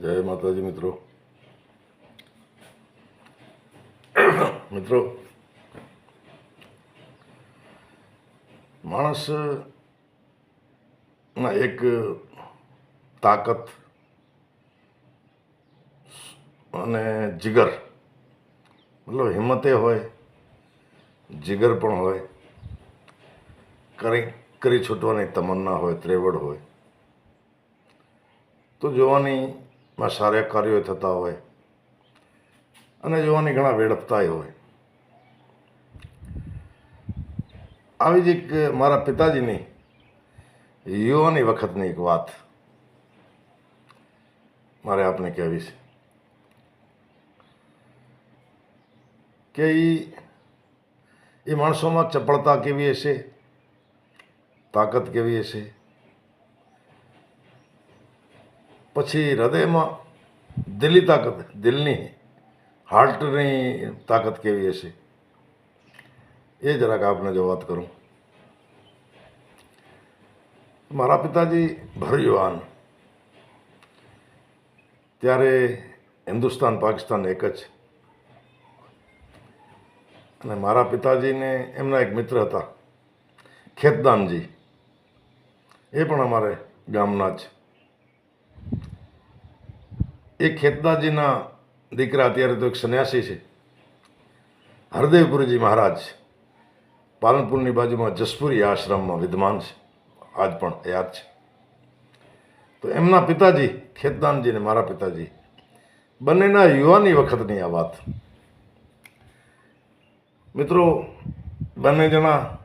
જય માતાજી, મિત્રો. મિત્રો માણસ ના એક તાકાત અને જીગર, મતલબ હિંમતે હોય, જીગર પણ હોય, કરી કરી છૂટવાની તમન્ના હોય, ત્રેવડ હોય. તો જોવાની માં સારા કાર્યો થતા હોય. અને જોવાની ઘણા વેડપતાય હોય. આવી જ એક મારા પિતાજીની યુવાની વખતની એક વાત મારે આપને કહેવી છે. કે એ માણસોમાં ચપળતા કેવી હશે? તાકાત કેવી હશે? પછી હૃદયમાં દિલ્હી તાકાત દિલની હાર્ટની તાકાત કેવી હશે? એ જરાક આપને જો વાત કરું. મારા પિતાજી ભર યુવાન ત્યારે હિન્દુસ્તાન, પાકિસ્તાન એક જ. અને મારા પિતાજીને એમના એક મિત્ર હતા, ખેતદાનજી. એ પણ અમારે ગામના જ. એ ખેતદાજીના દીકરા અત્યારે તો એક સન્યાસી છે. હરદેવપુરીજી મહારાજ પાલનપુરની બાજુમાં જસપુરી આશ્રમમાં વિદ્યમાન છે. આજ પણ યાદ છે. તો એમના પિતાજી ખેતદાનજી ને મારા પિતાજી, બંનેના યુવાની વખતની આ વાત. મિત્રો, બંને જણા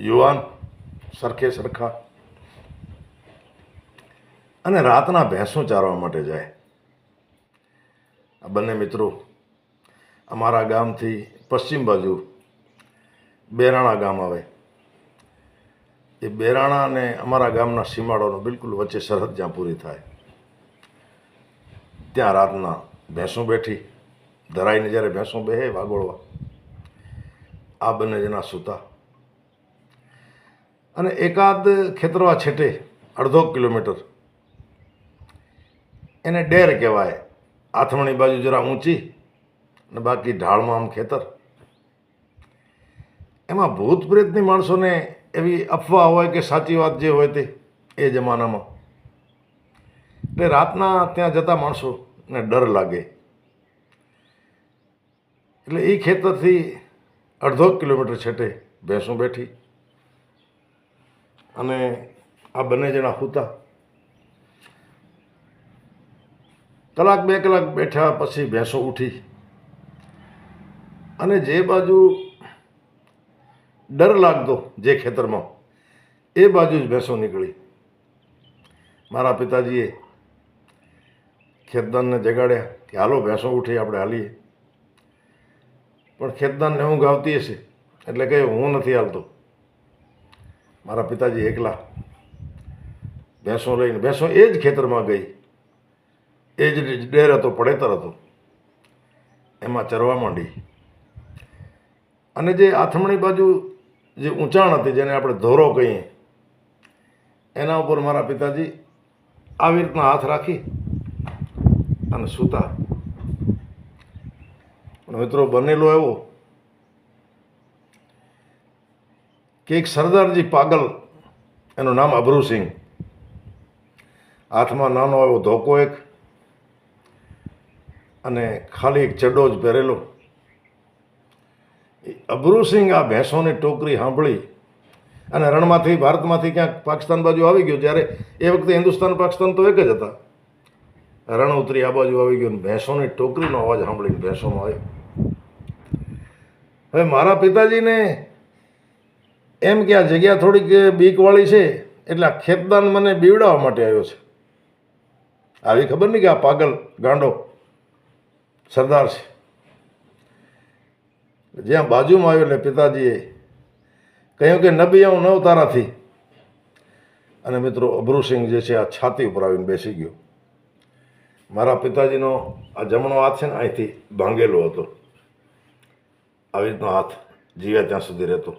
યુવાન, સરખે સરખા. અને રાતના ભેંસો ચારવા માટે જાય. આ બંને મિત્રો અમારા ગામથી પશ્ચિમ બાજુ બેરાણા ગામ આવે. એ બેરાણા અને અમારા ગામના સીમાડોનો બિલકુલ વચ્ચે સરહદ જ્યાં પૂરી થાય. ત્યાં રાતના ભેંસો બેઠી, ધરાઈને જ્યારે ભેંસો બેહે વાગોળવા, આ બંને જણા સૂતા. અને એકાદ ખેતરવા છેટે અડધો કિલોમીટર, એને ડેર કહેવાય. આથમણી બાજુ જરા ઊંચી અને બાકી ઢાળમાં આમ ખેતર. એમાં ભૂત પ્રેતની માણસોને એવી અફવા હોય કે સાચી વાત જે હોય તે, એ જમાનામાં. એટલે રાતના ત્યાં જતા માણસોને ડર લાગે. એટલે એ ખેતરથી અડધો કિલોમીટર છેટે ભેંસો બેઠી. અને આ બંને જણા સૂતા કલાક બે કલાક બેઠા પછી ભેંસો ઉઠી. અને જે બાજુ ડર લાગતો જે ખેતરમાં, એ બાજુ જ ભેંસો નીકળી. મારા પિતાજીએ ખેતદાનને જગાડ્યા કે હાલો ભેંસો ઉઠી આપણે હાલીએ. પણ ખેતદાનને હું ગાવતી હશે એટલે કહ્યું હું નથી હાલતો. મારા પિતાજી એકલા ભેંસો લઈને, ભેંસો એ જ ખેતરમાં ગઈ. એ જ ડેર હતો, પડેતર હતો. એમાં ચરવા માંડી. અને જે આથમણી બાજુ જે ઊંચાણ હતી, જેને આપણે ધોરો કહીએ, એના ઉપર મારા પિતાજી આવી રીતના હાથ રાખી અને સૂતા. પણ મિત્રો, બનેલો એવો કે એક સરદારજી પાગલ, એનું નામ અભરુસિંહ. હાથમાં નાનો એવો ધોકો એક અને ખાલી એક ચડ્ડો જ પહેરેલો. એ અભરુસિંહ આ ભેંસોની ટોકરી સાંભળી અને રણમાંથી ભારતમાંથી ક્યાંક પાકિસ્તાન બાજુ આવી ગયો, જ્યારે એ વખતે હિન્દુસ્તાન, પાકિસ્તાન તો એક જ હતા. રણ ઉતરી આ બાજુ આવી ગયો ભેંસોની ટોકરીનો અવાજ સાંભળીને ભેંસોનો આવ્યો હવે મારા પિતાજીને એમ કે આ જગ્યા થોડીક બીકવાળી છે, એટલે આ ખેતદાન મને બીવડાવવા માટે આવ્યો છે. આવી ખબર નહીં કે આ પાગલ ગાંડો સરદાર છે. જ્યાં બાજુમાં આવ્યો એટલે પિતાજીએ કહ્યું કે નબી હું નવ તારાથી અને મિત્રો અભરુસિંહ જે છે, આ છાતી ઉપર આવીને બેસી ગયો. મારા પિતાજીનો આ જમણો હાથ છે ને, અહીંથી ભાંગેલો હતો. આવી રીતનો હાથ જીવ્યા ત્યાં સુધી રહેતો.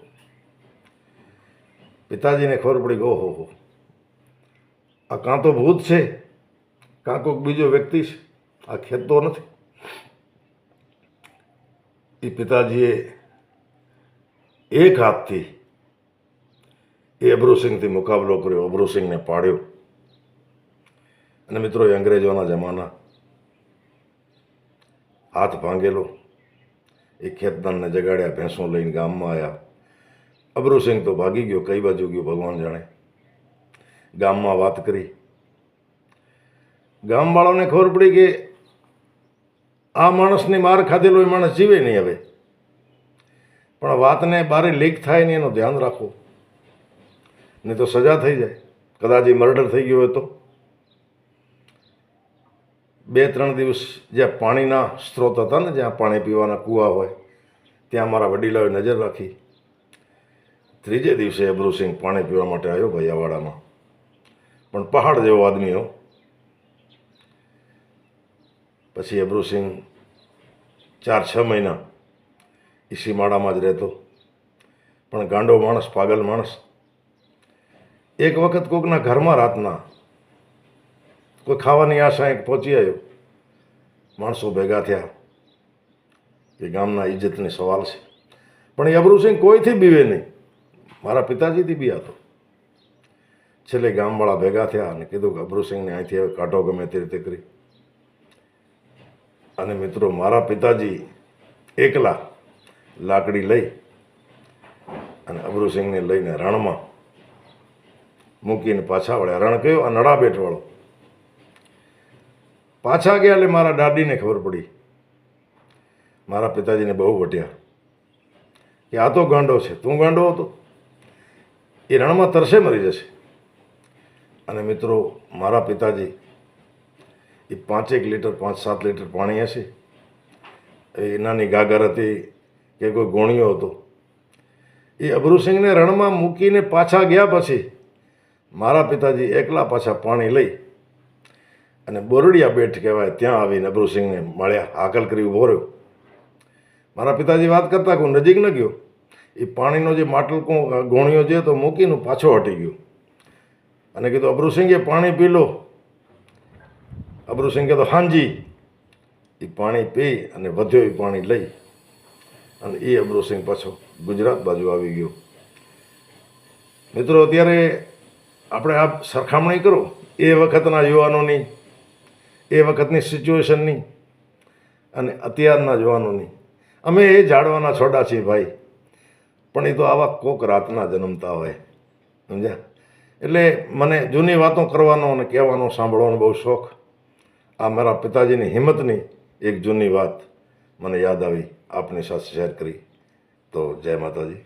પિતાજીને ખબર પડી ગયો હો હો. આ કાં તો ભૂત છે? કાં કોઈક બીજો વ્યક્તિ છે? આ ખેતતો નથી? એ પિતાજીએ એક હાથથી એ અભરુસિંહથી મુકાબલો કર્યો. અભરુસિંહને પાડ્યો. અને મિત્રો, એ અંગ્રેજોના જમાના હાથ ભાંગેલો. એ ખેતદાનને જગાડ્યા, ભેંસો લઈને ગામમાં આવ્યા અભરુસિંહ તો ભાગી ગયો, કઈ બાજુ ગયો ભગવાન જાણે. ગામમાં વાત કરી. ગામવાળાને ખબર પડી કે આ માણસની માર ખાધેલો એ માણસ જીવે નહીં હવે. પણ વાતને બારે લીક થાય નહીં એનું ધ્યાન રાખવું. નહીં તો સજા થઈ જાય. કદાચ એ મર્ડર થઈ ગયો હોય તો. બે ત્રણ દિવસ જ્યાં પાણીના સ્ત્રોત હતા ને જ્યાં પાણી પીવાના કૂવા હોય, ત્યાં મારા વડીલોએ નજર રાખી. ત્રીજે દિવસે અબ્રુસિંહ પાણી પીવા માટે આવ્યો ભૈયાવાડામાં. પણ પહાડ જેવો આદમી હો. પછી અબરુસિંહ ચાર છ મહિના એ સીમાડામાં જ રહેતો. પણ ગાંડો માણસ, પાગલ માણસ. એક વખત કોકના ઘરમાં રાતના કોઈ ખાવાની આશા એક પહોંચી આવ્યો. માણસો ભેગા થયા. કે ગામના ઇજ્જતને સવાલ છે. પણ એ અબરુસિંહ કોઈથી બીવે નહીં? મારા પિતાજીથી બી હતો છેલ્લે ગામવાળા ભેગા થયા અને કીધું કે અબરુસિંહને અહીંથી હવે કાઢો ગમે તે રીતે કરી. અને મિત્રો, મારા પિતાજી એકલા લાકડી લઈ અને અબરુસિંહને લઈને રણમાં મૂકીને પાછા વળ્યા. રણ કયો આ નડાબેટવાળો પાછા ગયા એટલે મારા દાદીને ખબર પડી. મારા પિતાજીને બહુ વટ્યા કે, આ તો ગાંડો છે. તું ગાંડો હતો? એ રણમાં તરસે મરી જશે. અને મિત્રો, મારા પિતાજી એ પાંચેક લીટર, પાંચ સાત લીટર પાણી હશે. એ નાની ગાગર હતી કે કોઈ ગોણિયો હતો. એ અભરુસિંહને રણમાં મૂકીને પાછા ગયા પછી મારા પિતાજી એકલા પાછા પાણી લઈ અને બોરડિયા બેટ કહેવાય, ત્યાં આવીને અભરુસિંહને મળ્યા, હાકલ કરી ઊભો રહ્યો. મારા પિતાજી વાત કરતા કે હું નજીક ન ગયો. એ પાણીનો જે માટલકો ગોણિયો જે તો મૂકીને પાછો હટી ગયો. અને કીધું અભરુસિંહે પાણી પી લો. અભરુસિંહ કહેતો હાંજી. એ પાણી પી અને વધ્યો એ પાણી લઈ. અને એ અભરુસિંહ પાછો ગુજરાત બાજુ આવી ગયો. મિત્રો, અત્યારે આપણે આ સરખામણી કરો. એ વખતના યુવાનોની, એ વખતની સિચ્યુએશનની અને અત્યારના યુવાનોની અમે એ જાળવાના છોડા છીએ ભાઈ. પણ એ તો આવા કોક રાતના જન્મતા હોય. સમજ્યા? એટલે મને જૂની વાતો કરવાનો અને કહેવાનો સાંભળવાનો બહુ શોખ. આ મારા પિતાજીની હિંમતની એક જૂની વાત મને યાદ આવી. આપની સાથે શેર કરી. તો જય માતાજી.